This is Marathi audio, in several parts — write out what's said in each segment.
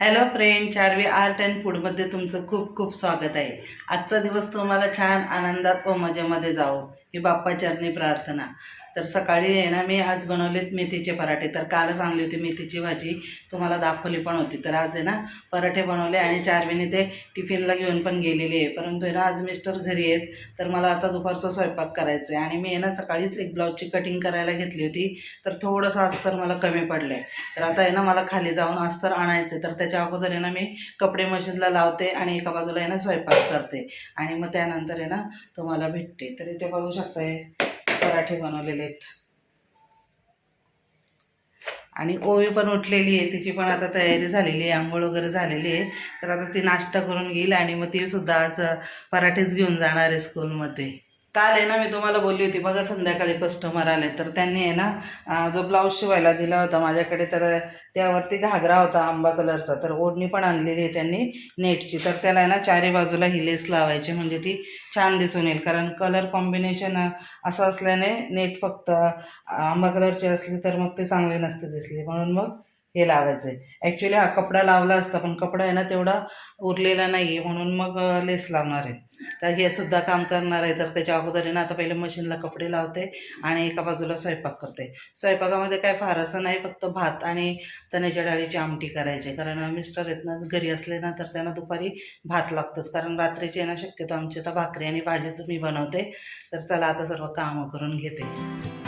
Hello friend Charvi art and फूडमध्ये तुमचं खूप खूप स्वागत आहे. आजचा दिवस तुम्हाला छान आनंदात व मजेमध्ये जावो. ही बाप्पाचरणी प्रार्थना. तर सकाळी आहे ना मी आज बनवलेत मेथीचे पराठे. तर कालच आणली होती मेथीची भाजी. तुम्हाला दाखवली पण होती. तर आज आहे ना पराठे बनवले आणि चारवीने ते टिफिनला घेऊन पण गेलेली आहे. परंतु आहे ना आज मिस्टर घरी आहेत. तर मला आता दुपारचा स्वयंपाक करायचा आहे. आणि मी आहे ना सकाळीच एक ब्लाऊजची कटिंग करायला घेतली होती. तर थोडंसं अस्तर मला कमी पडलं आहे तर आता आहे ना मला खाली जाऊन अस्तर आणायचं तर त्याच्या अगोदर आहे ना मी कपडे मशीनला लावते आणि एका बाजूला आहे ना स्वयंपाक करते. आणि मग त्यानंतर आहे ना तुम्हाला भेटते. तर इथे बघू शकताय पराठे बनवलेले आहेत. आणि ओवी पण उठलेली आहे तिची पण आता तयारी झालेली आहे आंघोळ वगैरे झालेली आहे. तर आता ती नाश्ता करून घेईल आणि मग ती सुद्धा आज पराठेच घेऊन जाणार आहे स्कूलमध्ये काल आहे ना मी तुम्हाला बोलली होती बघा संध्याकाळी कस्टमर आले. तर त्यांनी आहे ना जो ब्लाऊज शिवायला दिला होता माझ्याकडे तर त्यावरती घागरा होता आंबा कलरचा तर ओढणी पण आणलेली आहे त्यांनी नेटची. तर त्याला आहे ना चारी बाजूला ही लेस लावायची म्हणजे ती छान दिसून येईल. कारण कलर कॉम्बिनेशन असं असल्याने नेट फक्त आंबा कलरची असली तर मग ते चांगले नसते दिसली. म्हणून मग हे लावायचं आहे ॲक्च्युली हा कपडा लावला असता पण कपडा आहे ना तेवढा उरलेला नाही आहे म्हणून मग लेस लावणार आहे. तर हे सुद्धा काम करणार आहे. तर त्याच्या अगोदर आहे ना आता पहिले मशीनला कपडे लावते आणि एका बाजूला स्वयंपाक करते. स्वयंपाकामध्ये काय फार असं नाही फक्त भात आणि चण्याच्या डाळीची आमटी करायची. कारण मिस्टर आहेत ना घरी असले ना तर त्यांना दुपारी भात लागतोच. कारण रात्रीची आहे ना शक्यतो आमची आता भाकरी आणि भाजीच मी बनवते. तर चला आता सर्व कामं करून घेते.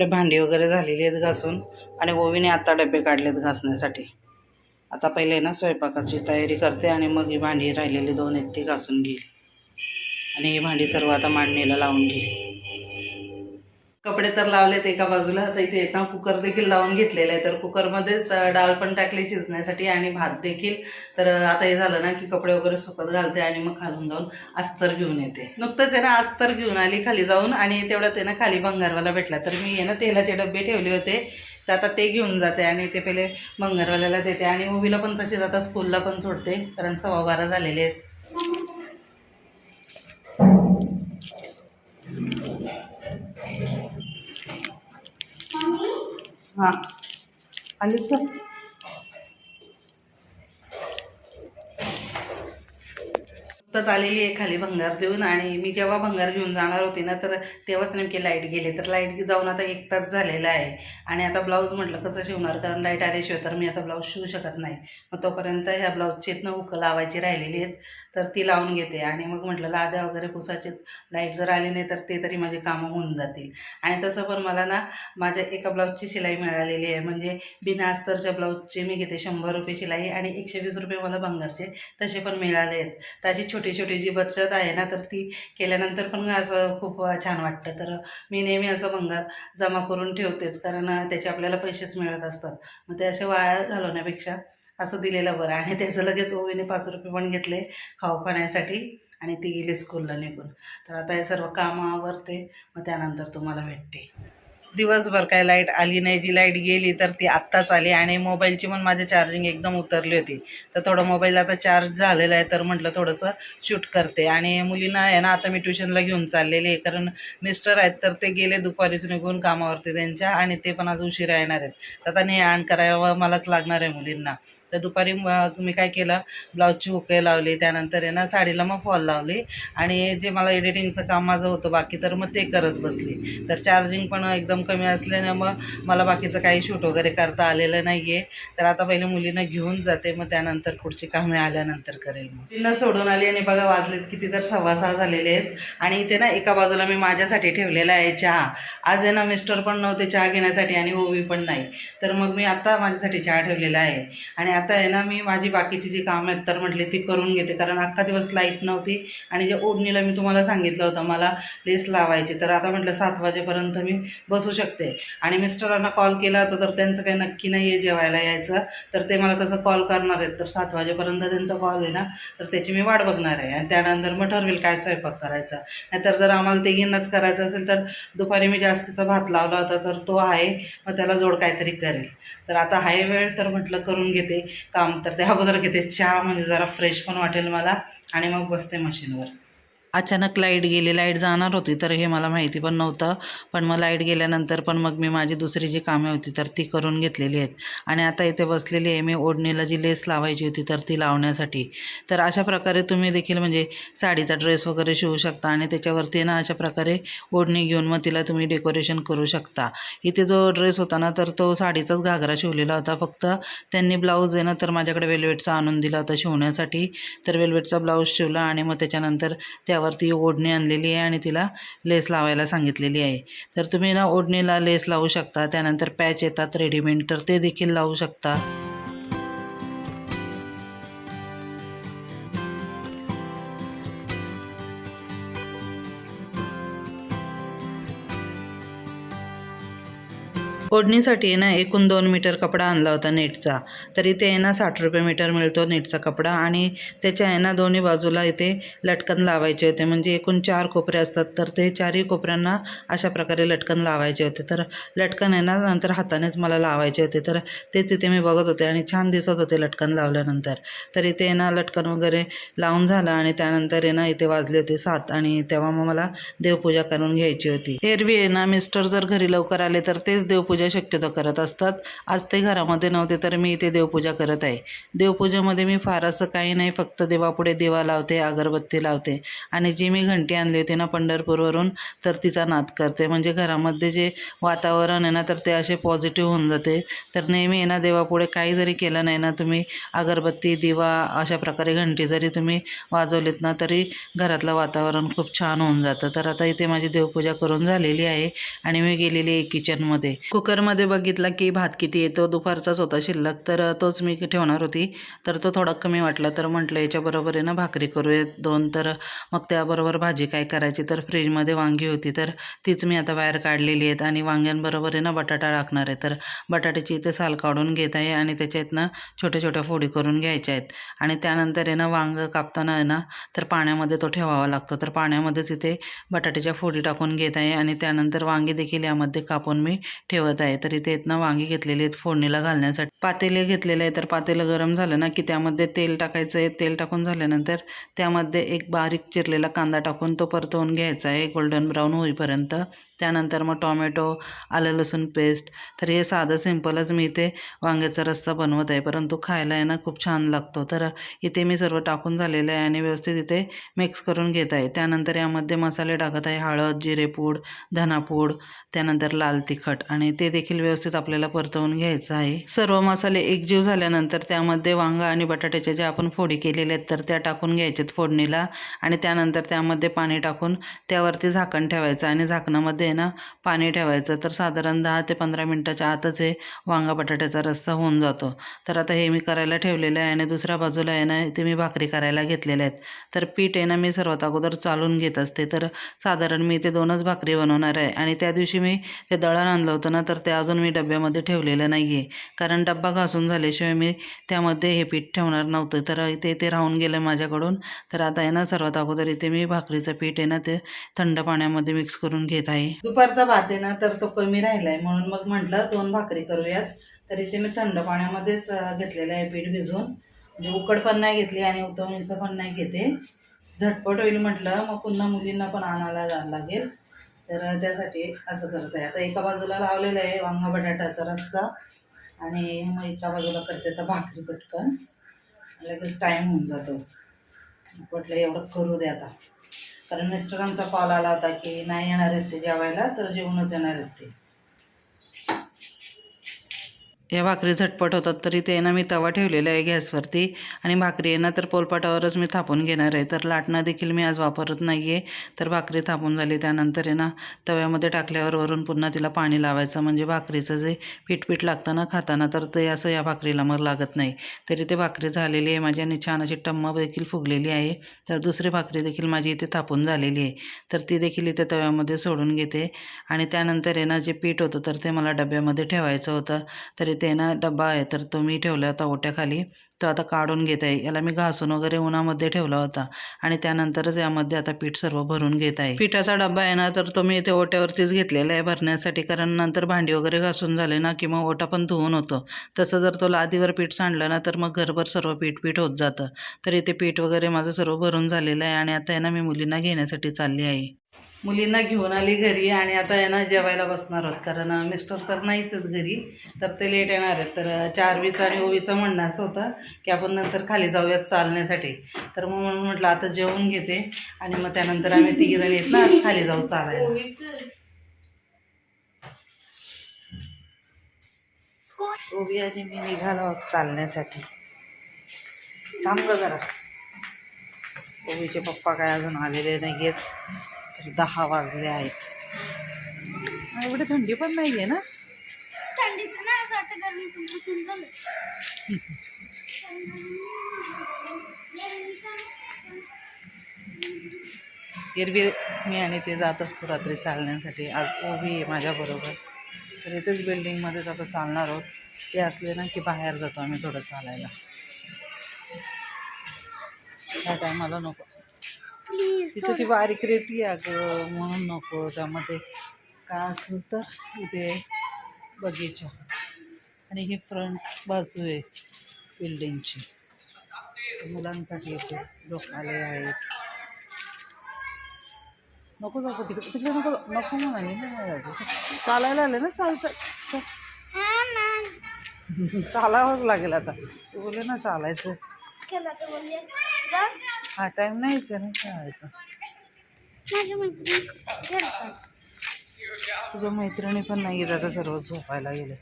इकडे भांडी वगैरे झालेली आहेत घासून आणि ओवीने आता डबे काढलेत घासण्यासाठी. आता पहिले ना स्वयंपाकाची तयारी करते आणि मग ही भांडी राहिलेली दोन आहेत ती घासून घेईल. आणि ही भांडी सर्व आता मांडणीला लावून घेईल. कपडे तर लावलेत एका बाजूला आता इथे येताना कुकर देखील लावून घेतलेलं आहे. तर कुकरमध्येच डाळ पण टाकली शिजण्यासाठी आणि भात देखील. तर आता हे झालं ना की कपडे वगैरे सुकत घालते आणि मग खालून जाऊन अस्तर घेऊन येते. नुकतंच आहे ना अस्तर घेऊन आली खाली जाऊन आणि तेवढ्यात आहे ना खाली भंगारवाला भेटला. तर मी आहे ना तेलाचे डबे ठेवले होते. तर आता ते घेऊन जाते आणि ते पहिले भंगारवाल्याला देते आणि उभीला पण तसेच आता स्कूलला पण सोडते. कारण सव्वा बारा झालेले आहेत. हां. आली सर? नुकतंच आलेली आहे खाली भंगार देऊन आणि मी जेव्हा भंगार घेऊन जाणार होते ना तर तेव्हाच नेमकी लाइट गेली. तर लाइट जाऊन आता एक तास झालेला आहे. आणि आता ब्लाऊज म्हटलं कसं शिवणार? कारण लाइट आल्याशिवाय तर मी आता ब्लाऊज शिवू शकत नाही. मग तोपर्यंत ह्या ब्लाऊजची ना हुकं लावायची राहिलेली आहेत. तर ती लावून घेते. आणि मग म्हटलं लाद्या वगैरे पुसाचे लाइट जर आली नाही तर ते तरी माझी कामं होऊन जातील. आणि तसं पण मला ना माझ्या एका ब्लाऊजची शिलाई मिळालेली आहे. म्हणजे बिना अस्तरच्या ब्लाऊजची मी घेते. शंभर रुपये शिलाई आणि एकशे वीस रुपये मला भंगारचे तसे पण मिळाले आहेत. तर अशी छोटी छोटी छोटी जी बचत आहे ना तर ती केल्यानंतर पण असं खूप छान वाटतं. तर मी नेहमी असं भंगार जमा करून ठेवतेच कारण त्याचे आपल्याला पैसेच मिळत असतात. मग ते असे वाया घालवण्यापेक्षा असं दिलेलं बरं. आणि त्याचं लगेच ओवीने पाच रुपये पण घेतले खाऊ पाण्यासाठी आणि ती गेली स्कूलला निघून. तर आता हे सर्व कामं आवरते मग त्यानंतर तुम्हाला भेटते. दिवसभर काय लाइट आली नाही जी लाइट गेली तर ती आत्ताच आली आणि मोबाईलची पण माझी चार्जिंग एकदम उतरली होती. तर थोडं मोबाईल आता चार्ज झालेला आहे तर म्हटलं थोडंसं शूट करते. आणि मुलींना आहे ना आता मी ट्युशनला घेऊन चाललेली आहे कारण मिस्टर आहेत तर ते गेले दुपारीच निघून कामावरती त्यांच्या आणि ते पण आज उशिरा येणार आहेत. तर आता ने आण करावं मलाच लागणार आहे मुलींना. तर दुपारी मग मी काय केलं ब्लाऊजची हुके लावली त्यानंतर आहे ना साडीला मग फॉल लावली आणि जे मला एडिटिंगचं काम माझं होतं बाकी तर मग ते करत बसली. तर चार्जिंग पण एकदम कमी असल्याने मग मला बाकीचं काही शूट वगैरे करता आलेलं नाही आहे तर आता पहिले मुलींना घेऊन जाते मग त्यानंतर पुढची कामे आल्यानंतर करेल मग. मुलींना सोडून आली आणि बघा वाजलेत किती तर सव्वा सहा झालेले आहेत. आणि इथे ना एका बाजूला मी माझ्यासाठी ठेवलेला आहे चहा. आज आहे ना मिस्टर पण नव्हते चहा घेण्यासाठी आणि ओवी पण नाही. तर मग मी आत्ता माझ्यासाठी चहा ठेवलेला आहे. आणि आता आहे ना मी माझी बाकीची जी कामं आहेत तर म्हटले ती करून घेते. कारण अख्खा दिवस लाइट नव्हती आणि जे ओढणीला मी तुम्हाला सांगितलं होतं मला लेस लावायची. तर आता म्हटलं सात वाजेपर्यंत मी बसू शकते. आणि मिस्टरांना कॉल केला होता तर त्यांचं काही नक्की नाही आहे जेवायला यायचं. तर ते मला तसं कॉल करणार आहेत. तर सात वाजेपर्यंत त्यांचा कॉल आहे ना तर त्याची मी वाट बघणार आहे. आणि त्यानंतर मग ठरवेल काय स्वयंपाक करायचा. नाहीतर जर आम्हाला तिघींनाच करायचं असेल तर दुपारी मी जास्तीचा भात लावला होता तर तो आहे. मग त्याला जोड काहीतरी करेल. तर आता आहे वेळ तर म्हटलं करून घेते. काम तर त्या अगोदर घेते. चहा म्हणजे जरा फ्रेश पण वाटेल मला आणि मग बसते मशीनवर अचानक लाइट गेली लाइट जाणार होती तर हे मला माहिती पण नव्हतं. पण मग लाइट गेल्यानंतर पण मग मी माझी दुसरी जी कामे होती तर ती करून घेतलेली आहेत. आणि आता इथे बसलेली आहे मी ओढणीला जी लेस लावायची होती तर ती लावण्यासाठी. तर अशा प्रकारे तुम्ही देखील म्हणजे साडीचा ड्रेस वगैरे शिवू शकता आणि त्याच्यावरती ना अशा प्रकारे ओढणी घेऊन मग तिला तुम्ही डेकोरेशन करू शकता. इथे जो ड्रेस होता ना तर तो साडीचाच घागरा शिवलेला होता फक्त. त्यांनी ब्लाऊज आहे ना तर माझ्याकडे वेल्वेटचा आणून दिला होता शिवण्यासाठी. तर वेल्वेटचा ब्लाऊज शिवला आणि मग त्याच्यानंतर त्या त्यावरती ओढणी आणलेली आहे आणि तिला लेस लावायला सांगितलेली आहे. तर तुम्ही ना ओढणीला लेस लावू शकता त्यानंतर पॅच येतात रेडीमेड तर ते देखील लावू शकता. ओढणीसाठी आहे ना एकूण दोन मीटर कपडा आणला होता नेटचा. तर इथे आहे ना साठ रुपये मीटर मिळतो नेटचा कपडा. आणि त्याच्या आहे ना दोन्ही बाजूला इथे लटकन लावायचे होते. म्हणजे एकूण चार कोपरे असतात. तर ते चारही कोपऱ्यांना अशा प्रकारे लटकन लावायचे होते. तर लटकन आहे ना नंतर हातानेच मला लावायचे होते. तर तेच इथे मी बघत होते आणि छान दिसत होते लटकन लावल्यानंतर. तर इथे आहे ना लटकन वगैरे लावून झालं आणि त्यानंतर आहे ना इथे वाजले होते सात. आणि तेव्हा मग मला देवपूजा करून घ्यायची होती. एरवी आहे ना मिस्टर जर घरी लवकर आले तर तेच देवपूजा शक्यतो करत असतात. आज ते घरामध्ये नव्हते तर मी इथे देवपूजा करत आहे. देवपूजेमध्ये मी फार असं काही नाही फक्त देवापुढे दिवा लावते अगरबत्ती लावते. आणि जी मी घंटी आणली होती ना पंढरपूरवरून तर तिचा नाद करते. म्हणजे घरामध्ये जे वातावरण आहे ना तर ते असे पॉझिटिव्ह होऊन जाते. तर नेहमी आहे ना देवापुढे काही जरी केलं नाही ना तुम्ही अगरबत्ती दिवा अशा प्रकारे घंटी जरी तुम्ही वाजवलीत ना तरी घरातलं वातावरण खूप छान होऊन जातं. तर आता इथे माझी देवपूजा करून झालेली आहे आणि मी गेलेली आहे किचनमध्ये. कुकरमध्ये बघितला की भात किती येतो दुपारचाच होता शिल्लक तर तोच मी ठेवणार होती. तर तो थोडा कमी वाटला तर म्हटलं याच्याबरोबर आहे ना भाकरी करूयात दोन. तर मग त्याबरोबर भाजी काय करायची? तर फ्रीजमध्ये वांगी होती तर तीच मी आता बाहेर काढलेली आहेत आणि वांग्यांबरोबर आहे ना बटाटा टाकणार आहे. तर बटाट्याची इथे साल काढून घेत आहे आणि त्याच्यात ना छोट्या छोट्या फोडी करून घ्यायच्या आहेत. आणि त्यानंतर आहे ना वांग कापताना आहे ना तर पाण्यामध्ये तो ठेवावा लागतो. तर पाण्यामध्येच इथे बटाट्याच्या फोडी टाकून घेत आहे आणि त्यानंतर वांगी देखील यामध्ये कापून मी ठेवत आहे. तर इथे इथनं वांगी घेतलेली आहेत फोडणीला घालण्यासाठी. पातेले घेतलेले आहे. तर पातेलं गरम झालं ना की त्यामध्ये तेल टाकायचं आहे. तेल टाकून झाल्यानंतर त्यामध्ये एक बारीक चिरलेला कांदा टाकून तो परतवून घ्यायचा आहे. गोल्डन ब्राऊन होईपर्यंत. त्यानंतर मग टॉमॅटो आलं लसूण पेस्ट. तर हे साधं सिंपलच मी इथे वांग्याचा रस्सा बनवत आहे. परंतु खायला आहे ना खूप छान लागतो. तर इथे मी सर्व टाकून झालेलं आहे आणि व्यवस्थित इथे मिक्स करून घेत आहे. त्यानंतर यामध्ये मसाले टाकत आहे. हळद जिरेपूड धनापूड. त्यानंतर लाल तिखट आणि ते देखील व्यवस्थित आपल्याला परतवून घ्यायचं आहे. सर्व मसाले एकजीव झाल्यानंतर त्यामध्ये वांगा आणि बटाट्याच्या ज्या आपण फोडी केलेल्या आहेत तर त्या टाकून घ्यायच्यात फोडणीला. आणि त्यानंतर त्यामध्ये पाणी टाकून त्यावरती झाकण ठेवायचं आणि झाकणामध्ये आहे ना पाणी ठेवायचं. तर साधारण दहा ते पंधरा मिनटाच्या आतच हे वांगा बटाट्याचा रस्सा होऊन जातो. तर आता हे मी करायला ठेवलेलं आहे आणि दुसऱ्या बाजूला आहे ना ते मी भाकरी करायला घेतलेल्या आहेत. तर पीठ आहे ना मी सर्वात अगोदर चालून घेत असते. तर साधारण मी ते दोनच भाकरी बनवणार आहे. आणि त्या दिवशी मी ते दळण आणलं होतं ना तर ते अजून मी डब्यामध्ये ठेवलेलं नाही आहे कारण डब्बा घासून झाल्याशिवाय मी त्यामध्ये हे पीठ ठेवणार नव्हतं. तर इथे ते राहून गेलं माझ्याकडून. तर आता आहे ना सर्वात अगोदर इथे मी भाकरीचं पीठ आहे ना ते थंड पाण्यामध्ये मिक्स करून घेत आहे. दुपारचा भात आहे ना तर तो कमी राहिला आहे म्हणून मग म्हटलं दोन भाकरी करूयात. तर इथे मी थंड पाण्यामध्येच घेतलेलं आहे पीठ भिजवून. म्हणजे उकड पण नाही घेतली आणि उतवणीचं पण नाही घेते. झटपट होईल म्हटलं मग पुन्हा मुलींना पण आणायला जायला लागेल. तर त्यासाठी असं करत आहे. आता एका बाजूला लावलेलं आहे वांगा बटाट्याचा रस्सा आणि मग एका बाजूला करते तर भाकरी पटकन. लगेच टाईम होऊन जातो. म्हटलं एवढं करू दे आता. कारण मिस्टरांचा कॉल आला होता की नाही येणार आहेत ते जेवायला तर जेवणच येणार आहेत ते. या भाकरी झटपट होतात तरी ते ना मी तवा ठेवलेला आहे गॅसवरती आणि भाकरी आहे ना तर पोलपाटावरच मी थापून घेणार आहे. तर लाटणं देखील मी आज वापरत नाही आहे तर भाकरी थापून झाली. त्यानंतर आहे ना तव्यामध्ये टाकल्यावर वरून पुन्हा तिला पाणी लावायचं. म्हणजे भाकरीचं जे पीठपीठ लागतं ना खाताना तर ते असं या भाकरीला मग लागत नाही. तरी ते भाकरी झालेली आहे. माझी आणि छान अशी टम्म देखील फुगलेली आहे. तर दुसरी भाकरी देखील माझी इथे थापून झालेली आहे. तर ती देखील इथे तव्यामध्ये सोडून घेते. आणि त्यानंतर आहे ना जे पीठ होतं तर ते मला डब्यामध्ये ठेवायचं होतं. तरी ते ना डबा आहे तर तो मी ठेवला होता ओट्याखाली. तो आता काढून घेत आहे. याला मी घासून वगैरे उन्हामध्ये ठेवला होता. आणि त्यानंतरच यामध्ये आता पीठ सर्व भरून घेत आहे. पिठाचा डबा आहे ना तर तो मी इथे ओट्यावरतीच घेतलेला आहे भरण्यासाठी. कारण नंतर भांडी वगैरे घासून झाले ना की मग ओटा पण धुवून होतो. तसं जर तो लादीवर पीठ सांडलं ना तर मग घरभर सर्व पीठ पीठ होत जातं. तर इथे पीठ वगैरे माझं सर्व भरून झालेलं आहे आणि आता आहे ना मी मुलींना घेण्यासाठी चालली आहे. मुलींना घेऊन आली घरी आणि आता आहे ना जेवायला बसणार आहोत. कारण मिस्टर तर नाहीच घरी. तर ते लेट येणार आहेत. तर चारवीचं आणि ओवीचं म्हणणं असं होतं की आपण नंतर खाली जाऊयात चालण्यासाठी. तर मग म्हणून म्हटलं आता जेवून घेते. आणि मग त्यानंतर आम्ही तिघीजण येत ना आज खाली जाऊ चालायला. ओवी आणि मी निघालो आहोत चालण्यासाठी. थांब गं जरा. ओवीचे पप्पा काय अजून आलेले नाही आहेत तर दहा वाजले आहेत. आणि एवढी थंडी पण नाही आहे ना? थंडीचं नाही असं वाटतं एरवी मी आणि ते जात असतो रात्री चालण्यासाठी. आज ओवी आहे माझ्याबरोबर. तर इथेच बिल्डिंगमध्येच आता चालणार आहोत. ते असले ना की बाहेर जातो आम्ही थोडं चालायला. त्या टायमाला नको. प्लीज तिथे ती बारीक रेती अगं म्हणून नको त्यामध्ये. काय असेल तर इथे बगीचा. आणि ही फ्रंट बाजू आहे बिल्डिंगची मुलांसाठी इथे लोकालय आहेत. नको नको तिकडे तिकडे नको नको म्हणाली ना. चालायला आले ना चाल चाल चाल. चालावंच लागेल आता. तू बोले ना चालायचं. बोलली. हा टाईम नाहीच आहे ना चालायचं माझ्या मैत्रिणी खेळतात. तुझ्या मैत्रिणी पण नाही येत आता सर्व झोपायला गेले.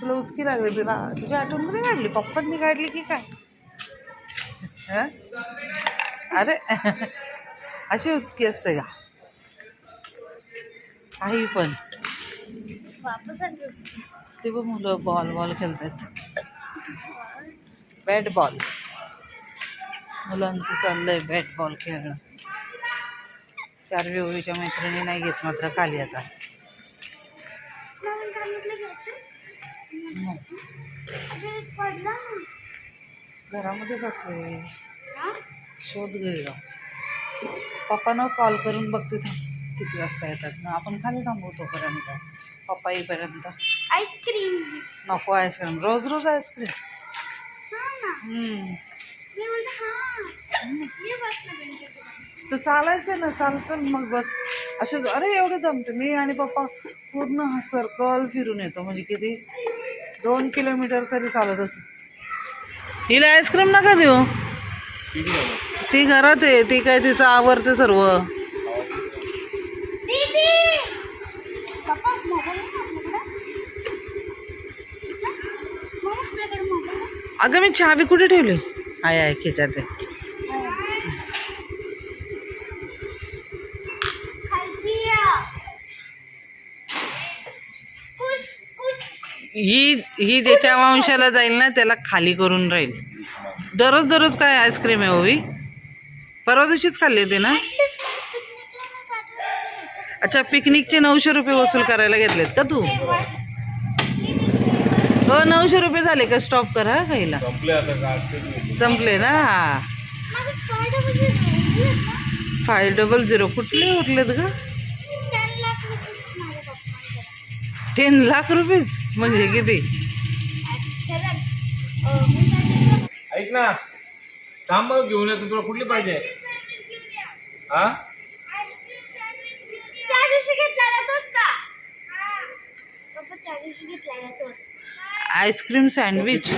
तुला उचकी लागली तुला तुझी आठवण कधी काढली? पप्पांनी काढली की काय? हं? अरे अशी उचकी असते का? काही पण. ते बघ मुलं बॉल बॉल खेळतात बॅट बॉल मुलांचं चाललंय बॅट बॉल खेळणं. चार ओवीच्या मैत्रिणी नाही घेत मात्र खाली आता. घरामध्येच असले हा? शोध जाऊ पप्पानं कॉल करून बघते किती वाजता येतात. ना आपण खाली थांबू तोपर्यंत. पप्पा येईपर्यंत. आईस्क्रीम नको आईस्क्रीम रोज रोज आईस्क्रीम तर चालायचं ना चालतं मग बस. असे अरे एवढं जमते. मी आणि पप्पा पूर्ण सर्कल फिरून येतो. म्हणजे किती? दोन किलोमीटर तरी चालत असं हिला आईस्क्रीम नका देऊ. ती घरात आहे. ती काय तिचं आवडते सर्व. अगं मी चावी कुठे ठेवली आहे आहे खिच्यात आहे खालती या. कुश, कुश. ही ही ज्याच्या वंशाला जाईल ना त्याला खाली करून राहील दररोज दररोज काय आईस्क्रीम आहे ओवी परवा दिवशीच खाल्ली होती ना. अच्छा पिकनिकचे नऊशे रुपये वसूल करायला घेतलेत का तू हो नऊशे रुपये झाले का स्टॉप करा खायला? संपले ना? ना? फाय डबल झिरो कुठले उरलेत ग. टेन लाख रुपीज म्हणजे किती. अं? ऐक ना थांब मग घेऊन येतो तुला कुठली पाहिजे? हा? त्या दिवशी घेतलेला तोच का? त्या दिवशी घेतलेला तोच. Ice cream sandwich.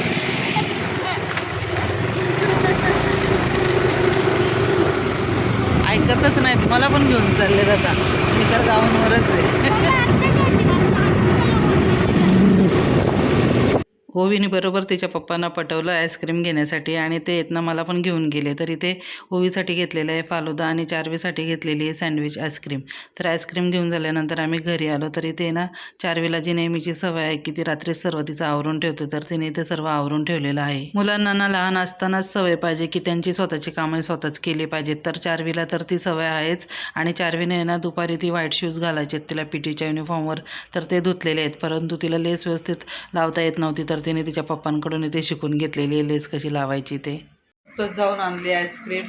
ऐक ऐकतच नाहीत. मला पण घेऊन चालले आता. मी तर गावांवरच आहे. हो, ओवीने बरोबर तिच्या पप्पांना पटवलं आईस्क्रीम घेण्यासाठी आणि ते येतना मला पण घेऊन गेले. तर इथे ओवीसाठी घेतलेलं आहे फालुदा आणि चारवीसाठी घेतलेली आहे सँडविच आईस्क्रीम. तर आईस्क्रीम घेऊन झाल्यानंतर आम्ही घरी आलो. तर इथे ना चारवीला जी नेहमीची सवय आहे की ती रात्री सर्व तिचं आवरून ठेवते तर तिने इथे सर्व आवरून ठेवलेलं आहे. मुलांना ना लहान असतानाच सवय पाहिजे की त्यांची स्वतःची कामं स्वतःच केली पाहिजेत. तर चारवीला तर ती सवय आहेच आणि चारवीने ना दुपारी ती व्हाईट शूज घालायचे तिला पी टीच्या युनिफॉर्मवर तर ते धुतलेले आहेत परंतु तिला लेस व्यवस्थित लावता येत नव्हती तर तिने तिच्या पप्पांकडून ते शिकून घेतलेली आहे लेस कशी लावायची ते. तर जाऊन आणली आईस्क्रीम.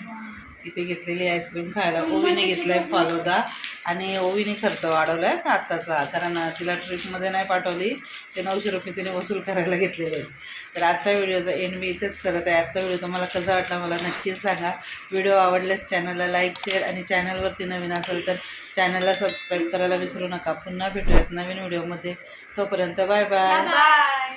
इथे घेतलेली आईस्क्रीम खायला. ओवीने घेतलाय फालुदा. आणि ओवीने खर्च वाढवला आहे आत्ताचा कारण तिला ट्रिपमध्ये नाही पाठवली. ते नऊशे रुपये तिने वसूल करायला घेतलेले तर आजचा व्हिडिओचा एंड मी इथेच करत आहे. आजचा व्हिडिओ तुम्हाला कसा वाटला मला नक्कीच सांगा. व्हिडिओ आवडल्यास चॅनलला लाईक शेअर आणि चॅनलवरती नवीन असेल तर चॅनलला सबस्क्राईब करायला विसरू नका. पुन्हा भेटूयात नवीन व्हिडिओमध्ये. तोपर्यंत बाय. Bye bye.